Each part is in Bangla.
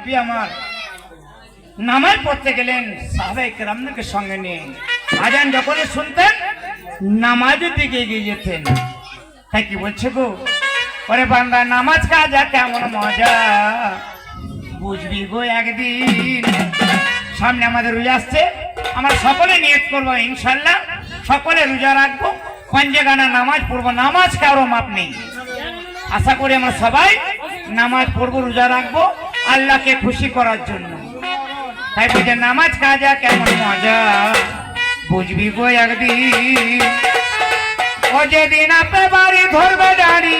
নবী আমার, নামাজ পড়তে গেলেন সাহাবাই কেরামদেরকে সঙ্গে নিয়ে। আজান যখনই শুনতেন, নামাজের দিকে এগিয়ে যেতেন। তাই কি বলছে গো? ওরে বান্দা, নামাজ কাজা কেমন মজা? বুঝবি গো একদিন। সামনে আমাদের রোজা আসছে, আমরা সকলে নিয়ত করব, ইনশাল্লাহ। সকলে রোজা রাখব, পঞ্জে গানা নামাজ পড়ব নামাজ কারও মাপ নেই। আশা করি আমরা সবাই নামাজ পড়ব, রোজা রাখব। আল্লাহকে খুশি করার জন্য। তাই বুঝে নামাজ কাজা কেমন মজা? বুঝবি গো একদিন। ও যেদিন আপে বাড়ি ধরবে দাঁড়ি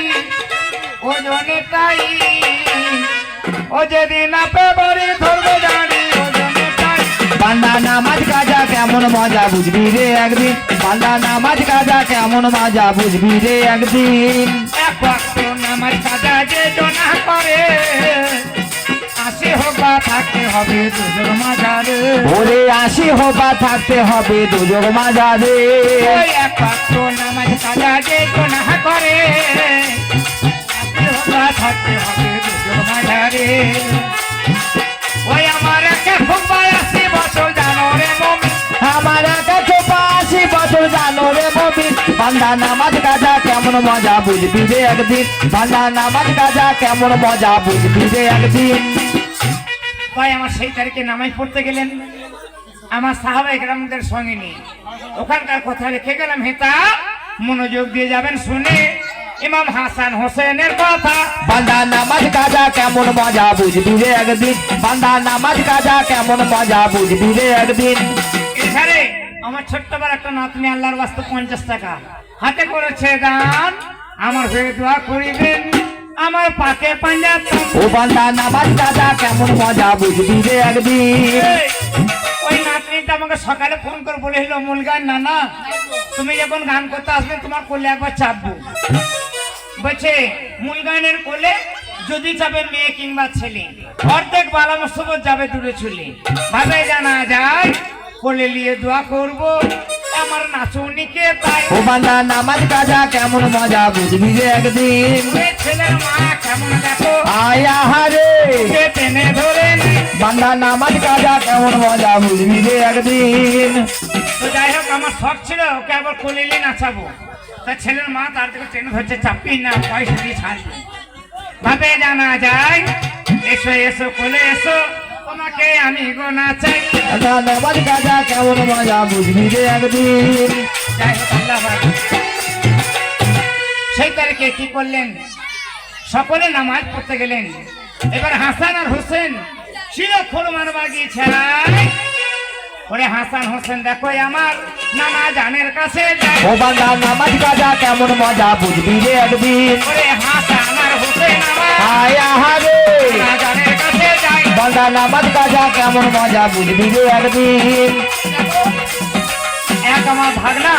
ও জনে তাই। ও যেদিন আপে বাড়ি ধরবে তাই। বান্দা, নামাজ কাজা কেমন মজা? বুঝবি রে একদিন। বান্দা, নামাজ কাজা কেমন মজা? বুঝবি রে একদিন। এক নামাজ কাজা যে জনা করে থাকতে হবে দুজোর মাঝারে। ওরে আসি হবা থাকতে হবে দুযোগ মাজারে এক ওয়াক্ত নামাজ কাজা যে জনা করে। আসে থাকতে হবে দুজোর মাঝারে। ওই আমার একে ফুকবা আসি বছর জানো রে মমি আমার কাছে পাশি বছর জানো রে মমিন। বান্দা নামাজ কাজা কেমন মজা বুঝবি রে একদিন। বান্দা নামাজ কাজা কেমন মজা বুঝবি রে একদিন। ভাই আমার সেই তারিখে নামাজ পড়তে গেলেন। আমার সাহাবা একরামদের সঙ্গে নিয়ে ওখানকার কথা রেখে গেলাম হেতা মনোযোগ দিয়ে যাবেন শুনে ইমাম হাসান হোসেনের কথা। বান্দা নামাজ কাজা কেমন মজা বুঝবি রে একদিন? বান্দা নামাজ কাজা কেমন মজা বুঝবি রে একদিন? আমার ছোট্ট বড় একটা নাতনি আল্লাহর বাস্তব পঞ্চাশ টাকা। হাতে করেছে দান আমার হয়ে দোয়া করিবেন। আমার পাকে পাঞ্জাব ও বান্দা নামাজ কাজা কেমন মজা বুঝবি রে একদিন? ওই নাতনিটা আমাকে সকালে ফোন করে বলে হলো মূল গান না না তুমি যখন গান করতে আসবে তোমার কোলে একবার চাপবো। বলছে মূল গানের কোলে যদি যাবে মেয়ে কিংবা ছেলে অর্ধেক বালা মুসবত যাবে দূরে চলে। ভাবে জানা যায় কোলে নিয়ে দোয়া করব। আমার ও বান্দা নামাজ কাজা কেমন মজা বুঝবি রে একদিন? ছেলের মা কেমন দেখো? আয়া হারে। বান্দা নামাজ কাজা কেমন মজা বুঝবি রে একদিন? তো যাই হোক আমার শখ ছিল ওকে আবার কোলে নাচাবো। তা ছেলের মা তার থেকে টেনে ধরছে চাপি না পয়সা দিয়ে ছাড়বে। ভাবে জানা যায় এসো এসো কোলে এসো তোমাকে আমি গো বান্দা নামাজ কাজা কেমন মজা বুঝবি রে একদিন? যাই হোক আল্লাহ সেই তারিখে কি করলেন? সকলে নামাজ পড়তে গেলেন। এবার হাসান আর হোসেন ছিল খোলমার বাগিছায় ওরে হাসান হোসেন দেখো আমার নানা জানের কাছে ও বান্দা নামাজ কাজা কেমন মজা বুঝবি রে একদিন ওরে হাসান আর হোসেন আমার আয়া হারে নানা জানের কাছে বান্দা নামাজ কাজা কেমন মজা বুঝবি রে একদিন এক আমার ভাগনা,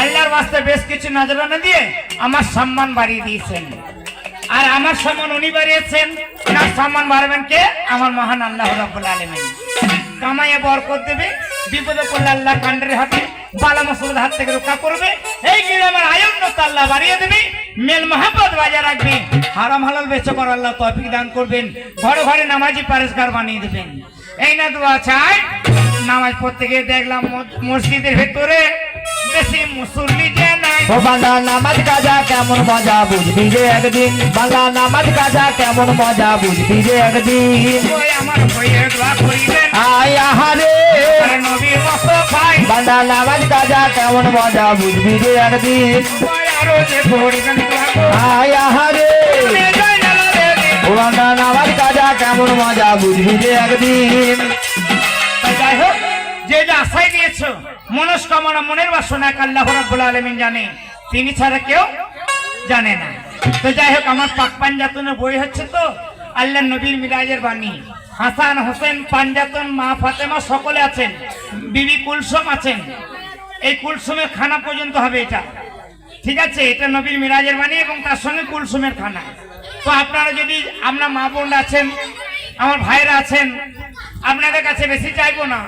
আল্লাহর বাস্তে বেশ কিছু নজরানা দিয়ে আমার সম্মান বাড়িয়ে দিয়েছেন। আর আমার সম্মান উনি বাড়িয়েছেন না সম্মান বাড়াবেন কে? আমার মহান আল্লাহ রাব্বুল আলামিন। কামাইয়ে বরকত দেবে, বিপদে পড়লে আল্লাহ কান্ডের হাতে, বালা মসুদের হাত থেকে রক্ষা করবে। এই গিয়ে আমার আয়ুন্নত আল্লাহ বাড়িয়ে দেবে, মেল মহাব্বত বাজায় রাখবে। হারাম হালাল বেচে কর আল্লাহ তৌফিক দান করবেন, ঘরে ঘরে নামাজি পারেসগার বানিয়ে দেবেন। এই না দোয়া চাই পড়তে গিয়ে দেখলাম মসজিদের ভেতরে বেশি মুসল্লি যে নাই। ও নামাজ কাজা কেমন মজা বুঝবি রে একদিন? বান্দা নামাজ কাজা কেমন মজা বুঝবি রে একদিন? ওই আমার বইয়ে দোয়া করিবেন। আয়া হারে আর নবী মুস্তফাই। বান্দা নামাজ কাজা কেমন মজা বুঝবি রে একদিন? আরও যে। আয়া। ও বান্দা নামাজ কাজা কেমন মজা বুঝবি রে একদিন? যে যে আশাই দিয়েছ মনস্কামনা, মনের বাসনা এক আল্লাহ রাব্বুল আলামিন জানে। তিনি ছাড়া কেউ জানে না। তো যাই হোক, আমার পাক পাঞ্জাতনের বই হচ্ছে তো, আল্লাহ নবীর মিরাজের বাণী। হাসান হোসেন পাঞ্জাতন, মা ফাতেমা সকলে আছেন, বিবি কুলসুম আছেন। এই কুলসুমের খানা পর্যন্ত হবে এটা। ঠিক আছে, এটা নবীর মিরাজের বাণী এবং তার সঙ্গে কুলসুমের খানা। তো আপনারা যদি আপনার মা বোন আছেন, আমার ভাইরা আছেন, আপনাদের কাছে বেশি চাইব না।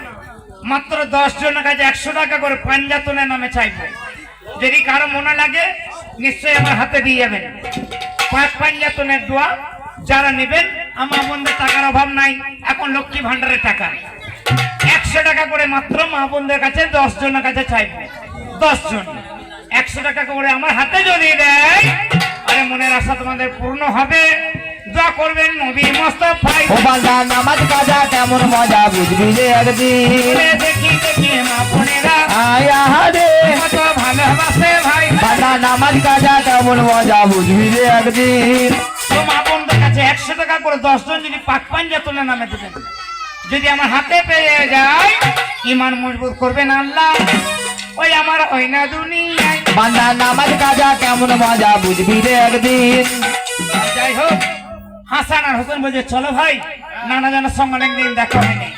মাত্র দশ জনের কাছে একশো টাকা করে পাঞ্জাতনের নামে চাইব। যদি কারও মনে লাগে, নিশ্চয়ই আমার হাতে দিয়ে যাবেন। পাঁচ পাঞ্জাতনের দোয়া যারা নেবেন, আমার বোনদের টাকার অভাব নাই, এখন লক্ষ্মী ভান্ডারের টাকা। একশো টাকা করে মাত্র মা বোনদের কাছে দশ জনের কাছে চাইব। দশ জন। একশো টাকা করে আমার হাতে যদি দেয়, আরে মনের আশা তোমাদের পূর্ণ হবে। যা করবেন নবী মোস্তফাই। কেমন মজা বুঝবি রে একদিন। দেখি দেখি মা বোনেরা। আয়া রে। ভালোবাসে ভাই বান্দা নামাজ কাজা কেমন মজা বুঝবি রে একদিন। তো কাছে একশো টাকা করে দশজন যদি পাক পাঞ্জা তুলে নামে দেবেন। যদি আমার হাতে পেয়ে যায় ইমান মজবুত করবেন আল্লাহ। ওই আমার ওই না দুনিয়ায়। বান্দা নামাজ কাজা কেমন মজা বুঝবি রে একদিন। যাই হোক হাসান আর হোসেন বলছে চলো ভাই নানা জন সঙ্গে দিন দেখা হয়নি